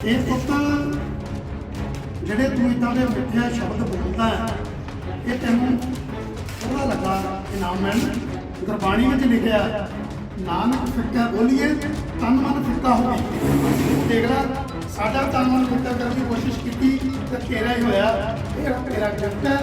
ਇਹ ਪੁੱਤ ਜਿਹੜੇ ਤੂੰ ਇਦਾਂ ਦੇ ਮਿੱਠੇ ਸ਼ਬਦ ਬੋਲਦਾ ਹੈ, ਇਹ ਤੈਨੂੰ ਥੋੜਾ ਲੱਗਾ ਇਨਾਮ ਮਿਲਣ ਗੁਰਬਾਣੀ ਵਿੱਚ ਲਿਖਿਆ, ਨਾਨਕ ਫਿੱਕਾ ਬੋਲੀਏ, ਤਨ ਮਨ ਫਿੱਕਾ ਹੋਵੇ। ਦੇਖ ਸਾਡਾ ਤਨ ਮਨ ਫਿੱਕਾ ਕਰਨ ਦੀ ਕੋਸ਼ਿਸ਼ ਕੀਤੀ ਤੇ ਤੇਰਾ ਹੀ ਹੋਇਆ। ਇਹ ਤੇਰਾ ਗਿਫਟ ਹੈ,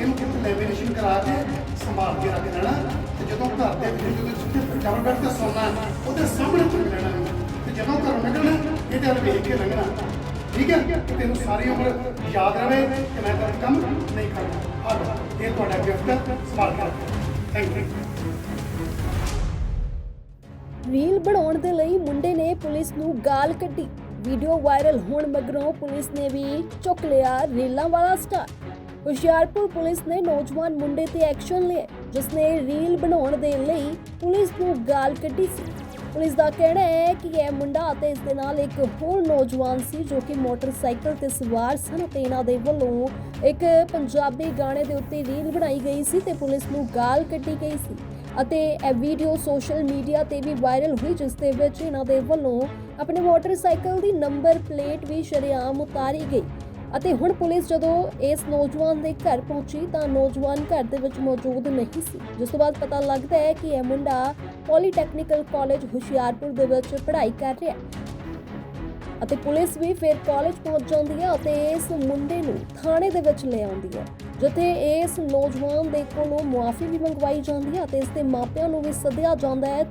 ਇਹਨੂੰ ਕਿਤੇ ਲੈਮੀਨੇਸ਼ਨ ਕਰਾ ਕੇ ਸੰਭਾਲ ਕੇ ਰੱਖ ਲੈਣਾ ਤੇ ਜਦੋਂ ਘਰ ਦੇ ਵਿੱਚ ਜਦੋਂ ਸਿੱਧੇ ਡਬਲ ਬੈੱਡ ਤੇ ਸੌਣਾ, ਉਹਦੇ ਸਾਹਮਣੇ ਚੁੱਕ ਲੈਣਾ ਨਿਕਲਣਾ ਇਹਦੇ ਵੇਖ ਕੇ ਲੰਘਣਾ ਠੀਕ ਹੈ? ਕਿ ਤੈਨੂੰ ਸਾਰੀ ਉਮਰ ਯਾਦ ਰਵੇ ਕਿ ਮੈਂ ਤਾਂ ਕੰਮ ਨਹੀਂ ਕਰਦਾ। ਆ ਇਹ ਤੁਹਾਡਾ ਗਿਫਟ ਹੈ। ਸੰਭਾਲ ਕੇ ਰੱਖੋ। ਥੈਂਕ ਯੂ ਰੀਲ ਬਣਾਉਣ ਦੇ ਲਈ ਮੁੰਡੇ ਨੇ ਪੁਲਿਸ ਨੂੰ ਗਾਲ ਕੱਢੀ। ਵੀਡੀਓ ਵਾਇਰਲ ਹੋਣ ਮਗਰੋਂ ਪੁਲਿਸ ਨੇ ਵੀ ਚੁੱਕ ਲਿਆ ਰੀਲਾਂ ਵਾਲਾ ਸਟਾਰ ਹੁਸ਼ਿਆਰਪੁਰ ਪੁਲਿਸ ਨੇ ਨੌਜਵਾਨ ਮੁੰਡੇ ਤੇ ਐਕਸ਼ਨ ਲਿਆ, ਜਿਸ ਨੇ ਰੀਲ ਬਣਾਉਣ ਦੇ ਲਈ ਪੁਲਿਸ ਨੂੰ ਗਾਲ ਕੱਢੀ ਸੀ। ਪੁਲਿਸ ਦਾ ਕਹਿਣਾ ਹੈ ਕਿ ਇਹ ਮੁੰਡਾ ਅਤੇ ਇਸ ਦੇ ਨਾਲ ਇੱਕ ਹੋਰ ਨੌਜਵਾਨ ਸੀ ਜੋ ਕਿ ਮੋਟਰਸਾਈਕਲ ਤੇ ਸਵਾਰ ਸਨ ਤੇ ਇਹਨਾਂ ਦੇ ਵੱਲੋਂ ਇੱਕ ਪੰਜਾਬੀ ਗਾਣੇ ਦੇ ਉੱਤੇ ਰੀਲ ਬਣਾਈ ਗਈ ਸੀ ਤੇ ਪੁਲਿਸ ਨੂੰ ਗਾਲ ਕੱਢੀ ਗਈ ਸੀ। ਅਤੇ ਇਹ ਵੀਡੀਓ ਸੋਸ਼ਲ ਮੀਡੀਆ ਤੇ ਵੀ ਵਾਇਰਲ ਹੋਈ, ਜਿਸ ਦੇ ਵਿੱਚ ਇਹਨਾਂ ਦੇ ਵੱਲੋਂ ਆਪਣੇ ਮੋਟਰਸਾਈਕਲ ਦੀ ਨੰਬਰ ਪਲੇਟ ਵੀ ਸ਼ਰੇਆਮ ਉਤਾਰੀ ਗਈ। ਅਤੇ ਹੁਣ ਪੁਲਿਸ ਜਦੋਂ ਇਸ ਨੌਜਵਾਨ ਦੇ ਘਰ ਪਹੁੰਚੀ ਤਾਂ ਨੌਜਵਾਨ ਘਰ ਦੇ ਵਿੱਚ ਮੌਜੂਦ ਨਹੀਂ ਸੀ। ਜਿਸ ਤੋਂ ਬਾਅਦ ਪਤਾ ਲੱਗਦਾ ਹੈ ਕਿ ਇਹ ਮੁੰਡਾ ਪੋਲੀਟੈਕਨੀਕਲ ਕਾਲਜ ਹੁਸ਼ਿਆਰਪੁਰ ਦੇ ਵਿੱਚ ਪੜ੍ਹਾਈ ਕਰ ਰਿਹਾ ਹੈ। ਅਤੇ ਪੁਲਿਸ ਵੀ ਫਿਰ ਕਾਲਜ ਪਹੁੰਚ ਜਾਂਦੀ ਹੈ ਅਤੇ ਇਸ ਮੁੰਡੇ ਨੂੰ ਥਾਣੇ ਦੇ ਵਿੱਚ ਲੈ ਆਉਂਦੀ ਹੈ, ਜਿੱਥੇ ਇਸ ਨੌਜਵਾਨ ਦੇ ਕੋਲੋਂ ਮੁਆਫੀ ਵੀ ਮੰਗਵਾਈ ਜਾਂਦੀ ਹੈ ਅਤੇ ਇਸ ਦੇ ਮਾਪਿਆਂ ਨੂੰ ਵੀ ਸੱਦਿਆ ਜਾਂਦਾ ਹੈ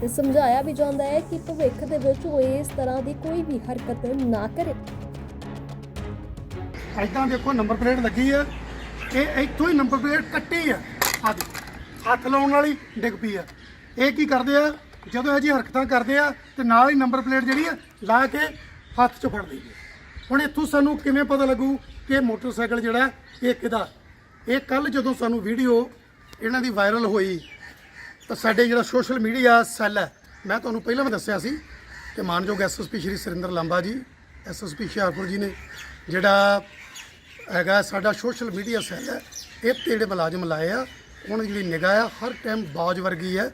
ਤੇ ਸਮਝਾਇਆ ਵੀ ਜਾਂਦਾ ਹੈ ਕਿ ਭਵਿੱਖ ਦੇ ਵਿੱਚ ਉਹ ਇਸ ਤਰ੍ਹਾਂ ਦੀ ਕੋਈ ਵੀ ਹਰਕਤ ਨਾ ਕਰੇ। ਐਦਾਂ ਦੇਖੋ ਨੰਬਰ ਪਲੇਟ ਲੱਗੀ ਹੈ ਇਹ ਇੱਥੋਂ ਹੀ ਨੰਬਰ ਪਲੇਟ ਕੱਟੀ ਹੈ ਆ ਦੇ ਹੱਥ ਲਾਉਣ ਵਾਲੀ ਡਿੱਗ ਪਈ ਆ। ਇਹ ਕੀ ਕਰਦੇ ਆ, ਜਦੋਂ ਇਹ ਜੀ ਹਰਕਤਾਂ ਕਰਦੇ ਆ, ਤੇ ਨਾਲ ਹੀ ਨੰਬਰ ਪਲੇਟ ਜਿਹੜੀ ਆ, ਲਾ ਕੇ ਹੱਥ 'ਚ ਫੜ ਲਈਦੀ ਹੁਣ ਇੱਥੋਂ ਸਾਨੂੰ ਕਿਵੇਂ ਪਤਾ ਲੱਗੂ ਕਿ ਇਹ ਮੋਟਰਸਾਈਕਲ ਜਿਹੜਾ, ਇਹ ਕਿਹਦਾ? ਇਹ ਕੱਲ ਜਦੋਂ ਸਾਨੂੰ ਵੀਡੀਓ ਇਹਨਾਂ ਦੀ ਵਾਇਰਲ ਹੋਈ, ਤਾਂ ਸਾਡੇ ਜਿਹੜਾ ਸੋਸ਼ਲ ਮੀਡੀਆ ਸੈੱਲ ਹੈ, ਮੈਂ ਤੁਹਾਨੂੰ ਪਹਿਲਾਂ ਵੀ ਦੱਸਿਆ ਸੀ ਕਿ ਮਾਨਯੋਗ ਐਸਐਸਪੀ ਸ਼੍ਰੀ ਸੁਰਿੰਦਰ ਲਾਂਬਾ ਜੀ ਐਸਐਸਪੀ ਹੁਸ਼ਿਆਰਪੁਰ ਜੀ ਨੇ ਜਿਹੜਾ ਹੈਗਾ ਸਾਡਾ ਸੋਸ਼ਲ ਮੀਡੀਆ ਸੈੱਲ ਹੈ, ਇਹ ਤੇ ਜਿਹੜੇ ਮੁਲਾਜ਼ਮ ਲਾਏ ਆ, ਉਹਨਾਂ ਦੀ ਜਿਹੜੀ ਨਿਗਾਹ ਆ, ਹਰ ਟਾਈਮ ਬਾਜ ਵਰਗੀ ਹੈ।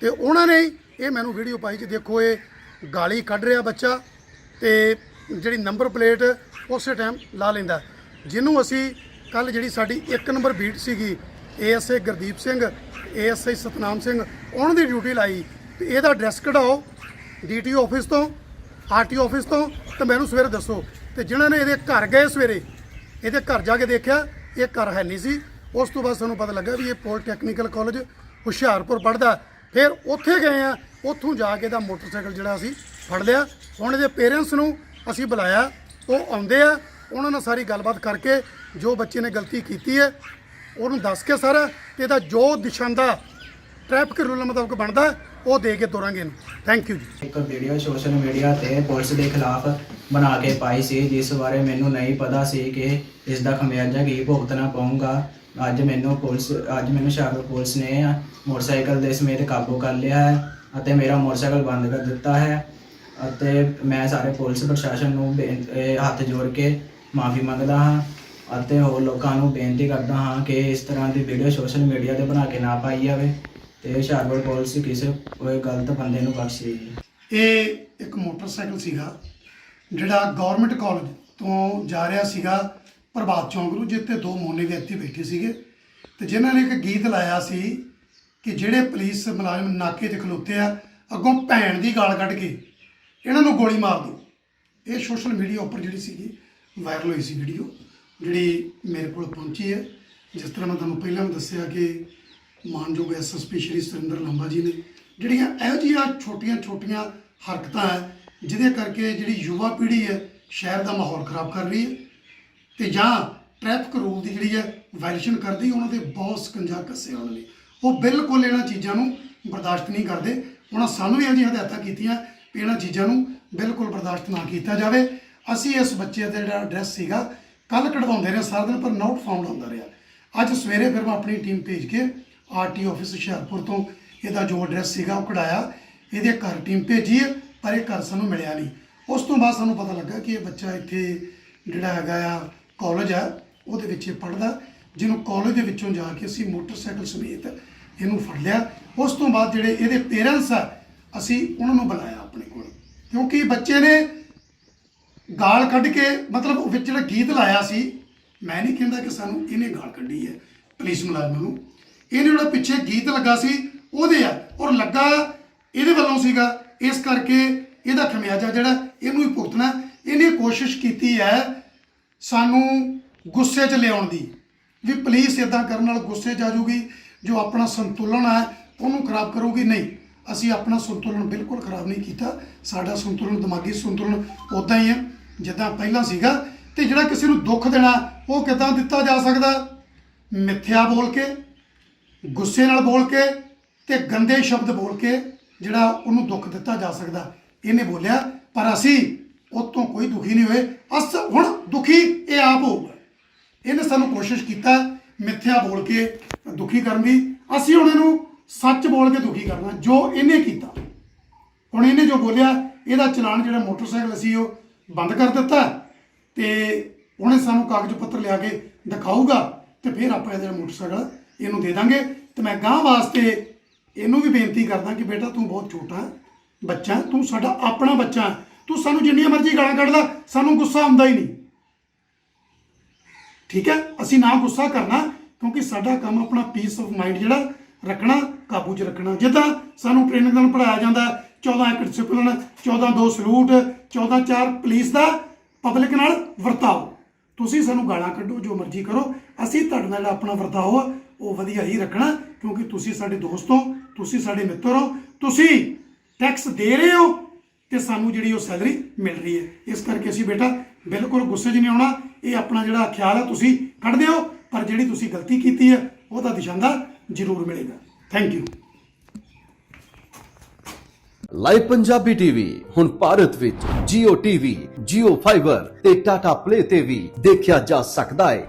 ਤੇ ਉਹਨਾਂ ਨੇ ਇਹ ਮੈਨੂੰ ਵੀਡੀਓ ਪਾਈ ਜੀ ਦੇਖੋ ਇਹ ਗਾਲੀ ਕੱਢ ਰਿਹਾ ਬੱਚਾ ਤੇ ਜਿਹੜੀ ਨੰਬਰ ਪਲੇਟ ਉਸੇ ਟਾਈਮ ਲਾ ਲੈਂਦਾ। ਜਿਹਨੂੰ ਅਸੀਂ ਕੱਲ ਜਿਹੜੀ ਸਾਡੀ ਇੱਕ ਨੰਬਰ ਬੀਟ ਸੀਗੀ ਏਐਸਏ ਗੁਰਦੀਪ ਸਿੰਘ ਏਐਸਆਈ ਸਤਨਾਮ ਸਿੰਘ, ਉਹਨਾਂ ਦੀ ਡਿਊਟੀ ਲਾਈ। ਤੇ ਇਹਦਾ ਐਡਰੈਸ ਕਢਾਓ ਡੀਟੀਓ ਆਫਿਸ ਤੋਂ ਆਰਟੀਓ ਆਫਿਸ ਤੋਂ, ਤੇ ਮੈਨੂੰ ਸਵੇਰੇ ਦੱਸੋ ਤੇ ਜਿਨ੍ਹਾਂ ਨੇ ਇਹਦੇ ਘਰ ਗਏ ਸਵੇਰੇ, ਇਹਦੇ ਘਰ ਜਾ ਕੇ ਦੇਖਿਆ, ਇਹ ਘਰ ਹੈ ਨਹੀਂ ਸੀ। ਉਸ ਤੋਂ ਬਾਅਦ ਸਾਨੂੰ ਪਤਾ ਲੱਗਾ ਵੀ ਇਹ ਪੋਲੀਟੈਕਨੀਕਲ ਕਾਲਜ ਹੁਸ਼ਿਆਰਪੁਰ ਪੜਦਾ ਫਿਰ ਉੱਥੇ ਗਏ ਆ, ਉੱਥੋਂ ਜਾ ਕੇ ਦਾ ਮੋਟਰਸਾਈਕਲ ਜਿਹੜਾ ਅਸੀਂ ਫੜ ਲਿਆ। ਹੁਣ ਇਹਦੇ ਪੇਰੈਂਟਸ ਨੂੰ ਅਸੀਂ ਬੁਲਾਇਆ, ਉਹ ਆਉਂਦੇ ਆ, ਉਹਨਾਂ ਨਾਲ ਸਾਰੀ ਗੱਲਬਾਤ ਕਰਕੇ ਜੋ ਬੱਚੇ ਨੇ ਗਲਤੀ ਕੀਤੀ ਹੈ, ਉਹਨੂੰ ਦੱਸ ਕੇ ਸਾਰਾ ਤੇ ਇਹਦਾ ਜੋ ਦਿਸ਼ਾਂਦਾ ਟ੍ਰੈਫਿਕ ਰੂਲ ਮੁਤਾਬਕ ਬਣਦਾ ਉਹ ਦੇ ਕੇ ਤੋਰਾਂਗੇ ਇਹਨੂੰ। Thank you ji. ਇੱਕ ਵੀਡੀਓ ਸੋਸ਼ਲ ਮੀਡੀਆ ਤੇ ਪੁਲਿਸ ਦੇ ਖਿਲਾਫ ਬਣਾ ਕੇ ਪਾਈ ਸੀ, ਜਿਸ ਬਾਰੇ ਮੈਨੂੰ ਨਹੀਂ ਪਤਾ ਸੀ ਕਿ ਇਸ ਦਾ ਖਮਿਆਜਾ ਕੀ ਭੁਗਤਣਾ ਪਊਗਾ। ਅੱਜ ਮੈਨੂੰ ਪੁਲਿਸ, ਅੱਜ ਮੈਨੂੰ ਸ਼ਾਹਪੁਰ ਪੁਲਿਸ ਨੇ ਮੋਟਰਸਾਈਕਲ ਦੇ ਸਮੇਤ ਕਾਬੂ ਕਰ ਲਿਆ ਹੈ ਅਤੇ ਮੇਰਾ ਮੋਟਰਸਾਈਕਲ ਬੰਦ ਕਰ ਦਿੱਤਾ ਹੈ ਅਤੇ ਮੈਂ ਸਾਰੇ ਪੁਲਿਸ ਪ੍ਰਸ਼ਾਸਨ ਨੂੰ ਹੱਥ ਜੋੜ ਕੇ ਮਾਫੀ ਮੰਗਦਾ ਹਾਂ ਅਤੇ ਹੋਰ ਲੋਕਾਂ ਨੂੰ ਬੇਨਤੀ ਕਰਦਾ ਹਾਂ ਕਿ ਇਸ ਤਰ੍ਹਾਂ ਦੀ ਵੀਡੀਓ ਸੋਸ਼ਲ ਮੀਡੀਆ ਤੇ ਬਣਾ ਕੇ ਨਾ ਪਾਈ ਜਾਵੇ। ਤੇ ਹੁਸ਼ਿਆਰਪੁਰ ਪੁਲਿਸ ਕਿਸੇ ਕੋਈ ਗਲਤ ਬੰਦੇ ਨੂੰ ਬਖਸ਼ੇ ਜੀ ਇਹ ਇੱਕ ਮੋਟਰਸਾਈਕਲ ਸੀਗਾ, ਜਿਹੜਾ ਗਵਰਨਮੈਂਟ ਕਾਲਜ ਤੋਂ ਜਾ ਰਿਹਾ ਸੀਗਾ ਪ੍ਰਭਾਤ ਚੌਂਕ ਨੂੰ, ਜਿੱਥੇ ਦੋ ਮੋਨੇ ਵਿਅਕਤੀ ਬੈਠੇ ਸੀਗੇ। ਤੇ ਜਿਨ੍ਹਾਂ ਨੇ ਇੱਕ ਗੀਤ ਲਾਇਆ ਸੀ ਕਿ ਜਿਹੜੇ ਪੁਲਿਸ ਮੁਲਾਜ਼ਮ ਨਾਕੇ ਤੇ ਖਲੋਤੇ ਆ, ਅੱਗੋਂ ਭੈਣ ਦੀ ਗਾਲ ਕੱਢ ਕੇ ਇਹਨਾਂ ਨੂੰ ਗੋਲੀ ਮਾਰ ਦਿਓ। ਇਹ ਸੋਸ਼ਲ ਮੀਡੀਆ ਉੱਪਰ ਜਿਹੜੀ ਸੀਗੀ ਵਾਇਰਲ ਹੋਈ ਸੀ ਵੀਡੀਓ ਜਿਹੜੀ ਮੇਰੇ ਕੋਲ ਪਹੁੰਚੀ ਹੈ। ਜਿਸ ਤਰ੍ਹਾਂ ਮੈਂ ਤੁਹਾਨੂੰ ਪਹਿਲਾਂ ਵੀ ਦੱਸਿਆ ਕਿ ਮਾਨਯੋਗ ਐਸਐਸਪੀ ਸ਼੍ਰੀ ਸੁਰਿੰਦਰ ਲੰਬਾ ਜੀ ਨੇ, ਜਿਹੜੀਆਂ ਇਹੋ ਜਿਹੀਆਂ ਛੋਟੀਆਂ-ਛੋਟੀਆਂ ਹਰਕਤਾਂ ਹੈ, ਜਿਹਦੇ ਕਰਕੇ ਜਿਹੜੀ ਯੁਵਾ ਪੀੜ੍ਹੀ ਹੈ, ਸ਼ਹਿਰ ਦਾ ਮਾਹੌਲ ਖਰਾਬ ਕਰ ਰਹੀ ਹੈ ਤੇ ਜਾਂ ਟ੍ਰੈਫਿਕ ਰੂਲ ਦੀ ਜਿਹੜੀ ਹੈ ਵਾਇਲੇਸ਼ਨ ਕਰਦੀ ਉਹਨਾਂ ਦੇ ਬਹੁਤ ਸਕੰਜਾ ਕੱਸੇ ਉਹਨਾਂ ਨੇ ਉਹ ਬਿਲਕੁਲ ਇਹਨਾਂ ਚੀਜ਼ਾਂ ਨੂੰ ਬਰਦਾਸ਼ਤ ਨਹੀਂ ਕਰਦੇ। ਉਹਨਾਂ ਸਾਨੂੰ ਵੀ ਇਹੋ ਜਿਹੀਆਂ ਹਦਾਇਤਾਂ ਕੀਤੀਆਂ ਵੀ ਇਹਨਾਂ ਚੀਜ਼ਾਂ ਨੂੰ ਬਿਲਕੁਲ ਬਰਦਾਸ਼ਤ ਨਾ ਕੀਤਾ ਜਾਵੇ। ਅਸੀਂ ਇਸ ਬੱਚੇ ਦਾ ਜਿਹੜਾ ਐਡਰੈਸ ਸੀਗਾ ਕੱਲ ਕਢਵਾਉਂਦੇ ਰਹੇ, ਸਾਰਾ ਦਿਨ ਪਰ ਨੋਟ ਫਾਊਂਡ ਹੁੰਦਾ ਰਿਹਾ। ਅੱਜ ਸਵੇਰੇ ਫਿਰ ਮੈਂ ਆਪਣੀ ਟੀਮ ਭੇਜ ਕੇ ਆਰਟੀ ਆਫਿਸ ਹੁਸ਼ਿਆਰਪੁਰ ਤੋਂ ਇਹਦਾ ਜੋ ਐਡਰੈਸ ਸੀਗਾ ਉਹ ਕਢਾਇਆ। ਇਹਦੇ ਘਰ ਟੀਮ ਭੇਜੀ ਹੈ, ਪਰ ਇਹ ਘਰ ਸਾਨੂੰ ਮਿਲਿਆ ਨਹੀਂ। ਉਸ ਤੋਂ ਬਾਅਦ ਸਾਨੂੰ ਪਤਾ ਲੱਗਾ ਕਿ ਇਹ ਬੱਚਾ ਇੱਥੇ ਜਿਹੜਾ ਹੈਗਾ ਆ ਕਾਲਜ ਆ ਉਹਦੇ ਵਿੱਚ ਇਹ ਪੜਦਾ ਜਿਹਨੂੰ ਕਾਲਜ ਦੇ ਵਿੱਚੋਂ ਜਾ ਕੇ ਅਸੀਂ ਮੋਟਰਸਾਈਕਲ ਸਮੇਤ ਇਹਨੂੰ ਫੜ ਲਿਆ। ਉਸ ਤੋਂ ਬਾਅਦ ਜਿਹੜੇ ਇਹਦੇ ਪੇਰੈਂਟਸ ਆ ਅਸੀਂ ਉਹਨਾਂ ਨੂੰ ਬੁਲਾਇਆ ਆਪਣੇ ਕੋਲ। ਕਿਉਂਕਿ ਬੱਚੇ ਨੇ ਗਾਲ ਕੱਢ ਕੇ ਮਤਲਬ ਵਿੱਚ ਜਿਹੜਾ ਗੀਤ ਲਾਇਆ ਸੀ ਮੈਂ ਨਹੀਂ ਕਹਿੰਦਾ ਕਿ ਸਾਨੂੰ ਇਹਨੇ ਗਾਲ ਕੱਢੀ ਹੈ। ਪੁਲਿਸ ਮੁਲਾਜ਼ਮਾਂ ਨੂੰ ਇਹਨੇ ਜਿਹੜਾ ਪਿੱਛੇ ਗੀਤ ਲੱਗਾ ਸੀ, ਉਹਦੇ ਆ। ਔਰ ਲੱਗਾ ਇਹਦੇ ਵੱਲੋਂ ਸੀਗਾ। ਇਸ ਕਰਕੇ ਇਹਦਾ ਖਮਿਆਜਾ ਜਿਹੜਾ, ਇਹਨੂੰ ਹੀ ਭੁਗਤਣਾ। ਇਹਨੇ ਕੋਸ਼ਿਸ਼ ਕੀਤੀ ਹੈ ਸਾਨੂੰ ਗੁੱਸੇ 'ਚ ਲਿਆਉਣ ਦੀ। ਵੀ ਪੁਲਿਸ ਇਦਾਂ ਕਰਨ ਨਾਲ ਗੁੱਸੇ 'ਚ ਆ ਜਾਊਗੀ, ਜੋ ਆਪਣਾ ਸੰਤੁਲਨ ਹੈ ਉਹਨੂੰ ਖਰਾਬ ਕਰੂਗੀ। ਨਹੀਂ, ਅਸੀਂ ਆਪਣਾ ਸੰਤੁਲਨ ਬਿਲਕੁਲ ਖਰਾਬ ਨਹੀਂ ਕੀਤਾ। ਸਾਡਾ ਸੰਤੁਲਨ, ਦਿਮਾਗੀ ਸੰਤੁਲਨ ਉਦਾਂ ਹੀ ਹੈ ਜਿੱਦਾਂ ਪਹਿਲਾਂ ਸੀਗਾ। ਤੇ ਜਿਹੜਾ ਕਿਸੇ ਨੂੰ ਦੁੱਖ ਦੇਣਾ, ਉਹ ਕਿਦਾਂ ਦਿੱਤਾ ਜਾ ਸਕਦਾ? ਮਿੱਥਿਆ ਬੋਲ ਕੇ ਗੁੱਸੇ ਨਾਲ ਬੋਲ ਕੇ ਤੇ ਗੰਦੇ ਸ਼ਬਦ ਬੋਲ ਕੇ ਜਿਹੜਾ ਉਹਨੂੰ ਦੁੱਖ ਦਿੱਤਾ ਜਾ ਸਕਦਾ, ਇਹਨੇ ਬੋਲਿਆ, ਪਰ ਅਸੀਂ ਉਹ ਤੋਂ ਕੋਈ ਦੁਖੀ ਨਹੀਂ ਹੋਏ। ਅਸ ਹੁਣ ਦੁਖੀ ਇਹ ਆਪ ਹੋਊਗਾ। ਇਹਨੇ ਸਾਨੂੰ ਕੋਸ਼ਿਸ਼ ਕੀਤਾ ਮਿੱਥਿਆ ਬੋਲ ਕੇ ਦੁਖੀ ਕਰਨ ਦੀ। ਅਸੀਂ ਹੁਣ ਇਹਨੂੰ ਸੱਚ ਬੋਲ ਕੇ ਦੁਖੀ ਕਰਨਾ, ਜੋ ਇਹਨੇ ਕੀਤਾ। ਹੁਣ ਇਹਨੇ ਜੋ ਬੋਲਿਆ, ਇਹਦਾ ਚਲਾਨ ਜਿਹੜਾ ਮੋਟਰਸਾਈਕਲ ਅਸੀਂ ਉਹ ਬੰਦ ਕਰ ਦਿੱਤਾ ਤੇ ਉਹਨੇ ਸਾਨੂੰ ਕਾਗਜ਼ ਪੱਤਰ ਲਿਆ ਕੇ ਦਿਖਾਊਗਾ ਤੇ ਫਿਰ ਆਪਾਂ ਇਹਦਾ ਮੋਟਰਸਾਈਕਲ ਇਹਨੂੰ ਦੇ ਦਾਂਗੇ ਤੇ ਮੈਂ ਗਾਂ ਵਾਸਤੇ ਇਹਨੂੰ ਵੀ ਬੇਨਤੀ ਕਰਦਾ ਕਿ ਬੇਟਾ ਤੂੰ ਬਹੁਤ ਛੋਟਾ ਬੱਚਾ ਤੂੰ ਸਾਡਾ ਆਪਣਾ ਬੱਚਾ ਹੈ। ਤੂੰ ਸਾਨੂੰ ਜਿੰਨੀਆਂ ਮਰਜ਼ੀ ਗਾਲਾਂ ਕੱਢ ਲੈ ਸਾਨੂੰ ਗੁੱਸਾ ਆਉਂਦਾ ਹੀ ਨਹੀਂ। ਠੀਕ ਹੈ? ਅਸੀਂ ਨਾ ਗੁੱਸਾ ਕਰਨਾ ਕਿਉਂਕਿ ਸਾਡਾ ਕੰਮ ਆਪਣਾ ਪੀਸ ਆਫ ਮਾਈਂਡ ਜਿਹੜਾ ਰੱਖਣਾ ਕਾਬੂ 'ਚ ਰੱਖਣਾ। ਜਿੱਦਾਂ ਸਾਨੂੰ ਟ੍ਰੇਨਿੰਗ ਨਾਲ ਪੜਾਇਆ ਜਾਂਦਾ ਹੈ, 14 ਇੱਕ ਡਿਸਪਲਿਨ 14 ਦੋ ਸਲੂਟ 14 ਚਾਰ ਪੁਲਿਸ ਦਾ ਪਬਲਿਕ ਨਾਲ ਵਰਤਾਓ। ਤੁਸੀਂ ਸਾਨੂੰ ਗਾਲਾਂ ਕੱਢੋ ਜੋ ਮਰਜ਼ੀ ਕਰੋ। ਅਸੀਂ ਤੁਹਾਡੇ ਨਾਲ ਜਿਹੜਾ ਆਪਣਾ ਵਰਤਾਓ ਉਹ ਵਧੀਆ ਹੀ ਰੱਖਣਾ ਕਿਉਂਕਿ ਤੁਸੀਂ ਸਾਡੇ ਦੋਸਤ ਹੋ ਤੁਸੀਂ ਸਾਡੇ ਮਿੱਤਰ ਹੋ ਤੁਸੀਂ ਟੈਕਸ ਦੇ ਰਹੇ ਹੋ ਤੇ ਸਾਨੂੰ ਜਿਹੜੀ ਉਹ ਸੈਲਰੀ ਮਿਲ ਰਹੀ ਹੈ। ਇਸ ਕਰਕੇ ਅਸੀਂ ਬੇਟਾ ਬਿਲਕੁਲ ਗੁੱਸੇ 'ਚ ਨਹੀਂ ਆਉਣਾ ਇਹ ਆਪਣਾ ਜਿਹੜਾ ਖਿਆਲ ਹੈ ਤੁਸੀਂ ਕੱਢਦੇ ਹੋ ਪਰ ਜਿਹੜੀ ਤੁਸੀਂ ਗਲਤੀ ਕੀਤੀ ਹੈ ਉਹਦਾ ਦਿਸ਼ਾਂਦਾ ਜ਼ਰੂਰ ਮਿਲੇਗਾ। Thank you live Punjabi TV ਹੁਣ ਭਾਰਤ ਵਿੱਚ Jio TV, Jio Fiber ਤੇ Tata Play ਤੇ ਵੀ ਦੇਖਿਆ ਜਾ ਸਕਦਾ ਹੈ।